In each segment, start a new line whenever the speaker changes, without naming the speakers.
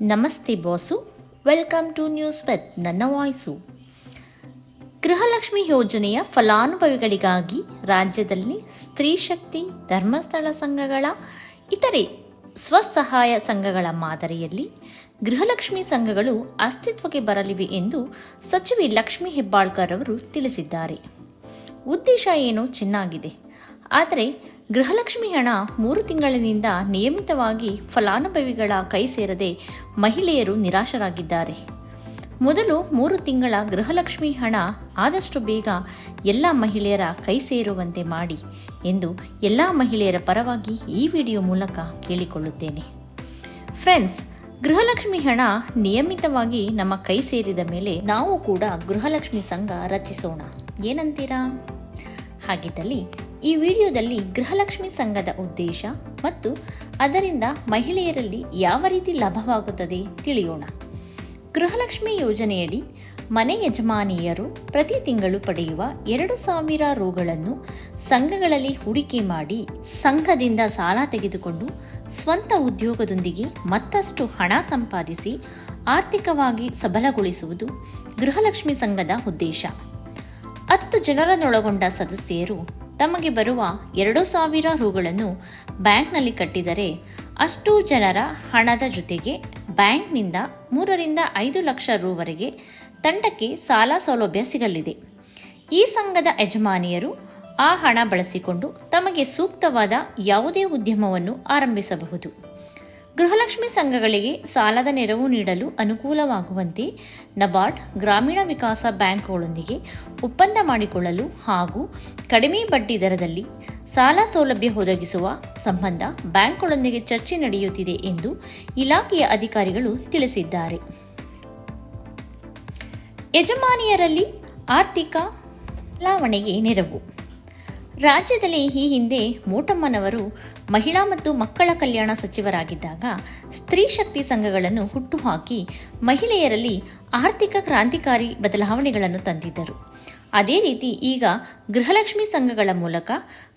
ನಮಸ್ತೆ boss. Welcome to news with ನನ್ನ voice Gruhalakshmi ಯೋಜನೆಯ ಫಲಾನುಭವಿಗಳಿಗಾಗಿ ರಾಜ್ಯದಲ್ಲಿ ಸ್ತ್ರೀ ಶಕ್ತಿ, ಧರ್ಮಸ್ಥಳ ಸಂಘಗಳ, ಇತರೆ ಸ್ವಸಹಾಯ ಸಂಘಗಳ ಮಾದರಿಯಲ್ಲಿ ಗೃಹಲಕ್ಷ್ಮಿ ಸಂಘಗಳು ಅಸ್ತಿತ್ವಕ್ಕೆ ಬರಲಿವೆ ಎಂದು ಸಚಿವೆ ಲಕ್ಷ್ಮಿ ಹೆಬ್ಬಾಳ್ಕರ್ ಅವರು ತಿಳಿಸಿದ್ದಾರೆ. ಉದ್ದೇಶ ಏನು? ಚೆನ್ನಾಗಿದೆ. ಆದರೆ ಗೃಹಲಕ್ಷ್ಮಿ ಹಣ ಮೂರು ತಿಂಗಳಿನಿಂದ ನಿಯಮಿತವಾಗಿ ಫಲಾನುಭವಿಗಳ ಕೈ ಸೇರದೆ ಮಹಿಳೆಯರು ನಿರಾಶರಾಗಿದ್ದಾರೆ. ಮೊದಲು ಮೂರು ತಿಂಗಳ ಗೃಹಲಕ್ಷ್ಮಿ ಹಣ ಆದಷ್ಟು ಬೇಗ ಎಲ್ಲ ಮಹಿಳೆಯರ ಕೈ ಸೇರುವಂತೆ ಮಾಡಿ ಎಂದು ಎಲ್ಲ ಮಹಿಳೆಯರ ಪರವಾಗಿ ಈ ವಿಡಿಯೋ ಮೂಲಕ ಕೇಳಿಕೊಳ್ಳುತ್ತೇನೆ. ಫ್ರೆಂಡ್ಸ್, ಗೃಹಲಕ್ಷ್ಮಿ ಹಣ ನಿಯಮಿತವಾಗಿ ನಮ್ಮ ಕೈ ಸೇರಿದ ಮೇಲೆ ನಾವು ಕೂಡ ಗೃಹಲಕ್ಷ್ಮಿ ಸಂಘ ರಚಿಸೋಣ. ಏನಂತೀರಾ? ಹಾಗಿದ್ದಲ್ಲಿ ಈ ವಿಡಿಯೋದಲ್ಲಿ ಗೃಹಲಕ್ಷ್ಮಿ ಸಂಘದ ಉದ್ದೇಶ ಮತ್ತು ಅದರಿಂದ ಮಹಿಳೆಯರಲ್ಲಿ ಯಾವ ರೀತಿ ಲಾಭವಾಗುತ್ತದೆ ತಿಳಿಯೋಣ. ಗೃಹಲಕ್ಷ್ಮಿ ಯೋಜನೆಯಡಿ ಮನೆ ಯಜಮಾನಿಯರು ಪ್ರತಿ ತಿಂಗಳು ಪಡೆಯುವ ಎರಡು ಸಾವಿರ ರುಗಳನ್ನು ಸಂಘಗಳಲ್ಲಿ ಹೂಡಿಕೆ ಮಾಡಿ ಸಂಘದಿಂದ ಸಾಲ ತೆಗೆದುಕೊಂಡು ಸ್ವಂತ ಉದ್ಯೋಗದೊಂದಿಗೆ ಮತ್ತಷ್ಟು ಹಣ ಸಂಪಾದಿಸಿ ಆರ್ಥಿಕವಾಗಿ ಸಬಲಗೊಳಿಸುವುದು ಗೃಹಲಕ್ಷ್ಮಿ ಸಂಘದ ಉದ್ದೇಶ. ಹತ್ತು ಜನರನ್ನೊಳಗೊಂಡ ಸದಸ್ಯರು ತಮಗೆ ಬರುವ ಎರಡು ಸಾವಿರ ರುಗಳನ್ನು ಬ್ಯಾಂಕ್ನಲ್ಲಿ ಕಟ್ಟಿದರೆ ಅಷ್ಟು ಜನರ ಹಣದ ಜೊತೆಗೆ ಬ್ಯಾಂಕ್ನಿಂದ ಮೂರರಿಂದ ಐದು ಲಕ್ಷ ರುವರೆಗೆ ತಂಡಕ್ಕೆ ಸಾಲ ಸೌಲಭ್ಯ ಸಿಗಲಿದೆ. ಈ ಸಂಘದ ಯಜಮಾನಿಯರು ಆ ಹಣ ಬಳಸಿಕೊಂಡು ತಮಗೆ ಸೂಕ್ತವಾದ ಯಾವುದೇ ಉದ್ಯಮವನ್ನು ಆರಂಭಿಸಬಹುದು. ಗೃಹಲಕ್ಷ್ಮಿ ಸಂಘಗಳಿಗೆ ಸಾಲದ ನೆರವು ನೀಡಲು ಅನುಕೂಲವಾಗುವಂತೆ ನಬಾರ್ಡ್ ಗ್ರಾಮೀಣ ವಿಕಾಸ ಬ್ಯಾಂಕ್ಗಳೊಂದಿಗೆ ಒಪ್ಪಂದ ಮಾಡಿಕೊಳ್ಳಲು ಹಾಗೂ ಕಡಿಮೆ ಬಡ್ಡಿ ದರದಲ್ಲಿ ಸಾಲ ಸೌಲಭ್ಯ ಒದಗಿಸುವ ಸಂಬಂಧ ಬ್ಯಾಂಕ್ಗಳೊಂದಿಗೆ ಚರ್ಚೆ ನಡೆಯುತ್ತಿದೆ ಎಂದು ಇಲಾಖೆಯ ಅಧಿಕಾರಿಗಳು ತಿಳಿಸಿದ್ದಾರೆ. ಯಜಮಾನಿಯರಲ್ಲಿ ಆರ್ಥಿಕ ಲಾವಣೆಗೆ ನೆರವು. ರಾಜ್ಯದಲ್ಲಿ ಈ ಹಿಂದೆ ಮೋಟಮ್ಮನವರು ಮಹಿಳಾ ಮತ್ತು ಮಕ್ಕಳ ಕಲ್ಯಾಣ ಸಚಿವರಾಗಿದ್ದಾಗ ಸ್ತ್ರೀ ಶಕ್ತಿ ಸಂಘಗಳನ್ನು ಹುಟ್ಟುಹಾಕಿ ಮಹಿಳೆಯರಲ್ಲಿ ಆರ್ಥಿಕ ಕ್ರಾಂತಿಕಾರಿ ಬದಲಾವಣೆಗಳನ್ನು ತಂದಿದ್ದರು. ಅದೇ ರೀತಿ ಈಗ ಗೃಹಲಕ್ಷ್ಮಿ ಸಂಘಗಳ ಮೂಲಕ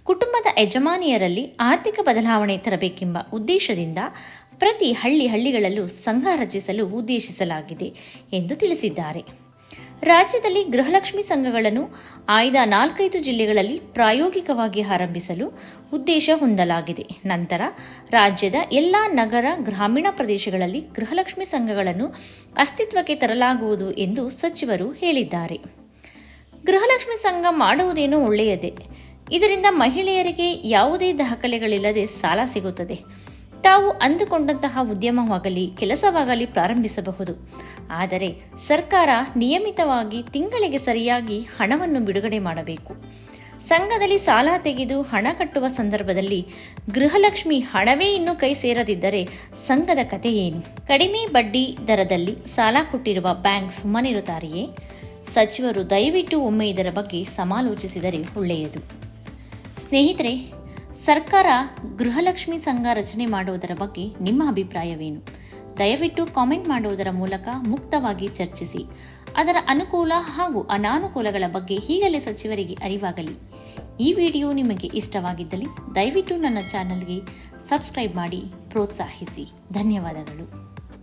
ಕುಟುಂಬದ ಯಜಮಾನಿಯರಲ್ಲಿ ಆರ್ಥಿಕ ಬದಲಾವಣೆ ತರಬೇಕೆಂಬ ಉದ್ದೇಶದಿಂದ ಪ್ರತಿ ಹಳ್ಳಿ ಹಳ್ಳಿಗಳಲ್ಲೂ ಸಂಘ ರಚಿಸಲು ಉದ್ದೇಶಿಸಲಾಗಿದೆ ಎಂದು ತಿಳಿಸಿದ್ದಾರೆ. ರಾಜ್ಯದಲ್ಲಿ ಗೃಹಲಕ್ಷ್ಮಿ ಸಂಘಗಳನ್ನು ಆಯ್ದ ನಾಲ್ಕೈದು ಜಿಲ್ಲೆಗಳಲ್ಲಿ ಪ್ರಾಯೋಗಿಕವಾಗಿ ಆರಂಭಿಸಲು ಉದ್ದೇಶ ಹೊಂದಲಾಗಿದೆ. ನಂತರ ರಾಜ್ಯದ ಎಲ್ಲ ನಗರ, ಗ್ರಾಮೀಣ ಪ್ರದೇಶಗಳಲ್ಲಿ ಗೃಹಲಕ್ಷ್ಮಿ ಸಂಘಗಳನ್ನು ಅಸ್ತಿತ್ವಕ್ಕೆ ತರಲಾಗುವುದು ಎಂದು ಸಚಿವರು ಹೇಳಿದ್ದಾರೆ. ಗೃಹಲಕ್ಷ್ಮಿ ಸಂಘ ಮಾಡುವುದೇನೋ ಒಳ್ಳೆಯದೇ. ಇದರಿಂದ ಮಹಿಳೆಯರಿಗೆ ಯಾವುದೇ ದಾಖಲೆಗಳಿಲ್ಲದೆ ಸಾಲ ಸಿಗುತ್ತದೆ. ತಾವು ಅಂದುಕೊಂಡಂತಹ ಉದ್ಯಮವಾಗಲಿ, ಕೆಲಸವಾಗಲಿ ಪ್ರಾರಂಭಿಸಬಹುದು. ಆದರೆ ಸರ್ಕಾರ ನಿಯಮಿತವಾಗಿ ತಿಂಗಳಿಗೆ ಸರಿಯಾಗಿ ಹಣವನ್ನು ಬಿಡುಗಡೆ ಮಾಡಬೇಕು. ಸಂಘದಲ್ಲಿ ಸಾಲ ತೆಗೆದು ಹಣ ಕಟ್ಟುವ ಸಂದರ್ಭದಲ್ಲಿ ಗೃಹಲಕ್ಷ್ಮಿ ಹಣವೇ ಇನ್ನೂ ಕೈ ಸೇರದಿದ್ದರೆ ಸಂಘದ ಕತೆ ಏನು? ಕಡಿಮೆ ಬಡ್ಡಿ ದರದಲ್ಲಿ ಸಾಲ ಕೊಟ್ಟಿರುವ ಬ್ಯಾಂಕ್ ಸುಮ್ಮನಿರುತ್ತಾರೆಯೇ? ಸಚಿವರು ದಯವಿಟ್ಟು ಒಮ್ಮೆ ಇದರ ಬಗ್ಗೆ ಸಮಾಲೋಚಿಸಿದರೆ ಒಳ್ಳೆಯದು. ಸ್ನೇಹಿತರೆ ಸರ್ಕಾರ ಗೃಹಲಕ್ಷ್ಮಿ ಸಂಘ ರಚನೆ ಮಾಡುವುದರ ಬಗ್ಗೆ ನಿಮ್ಮ ಅಭಿಪ್ರಾಯವೇನು? ದಯವಿಟ್ಟು ಕಾಮೆಂಟ್ ಮಾಡುವುದರ ಮೂಲಕ ಮುಕ್ತವಾಗಿ ಚರ್ಚಿಸಿ. ಅದರ ಅನುಕೂಲ ಹಾಗೂ ಅನಾನುಕೂಲಗಳ ಬಗ್ಗೆ ಈಗಲೇ ಸಚಿವರಿಗೆ ಅರಿವಾಗಲಿ. ಈ ವಿಡಿಯೋ ನಿಮಗೆ ಇಷ್ಟವಾಗಿದ್ದಲ್ಲಿ ದಯವಿಟ್ಟು ನನ್ನ ಚಾನಲ್ಗೆ ಸಬ್ಸ್ಕ್ರೈಬ್ ಮಾಡಿ, ಪ್ರೋತ್ಸಾಹಿಸಿ. ಧನ್ಯವಾದಗಳು.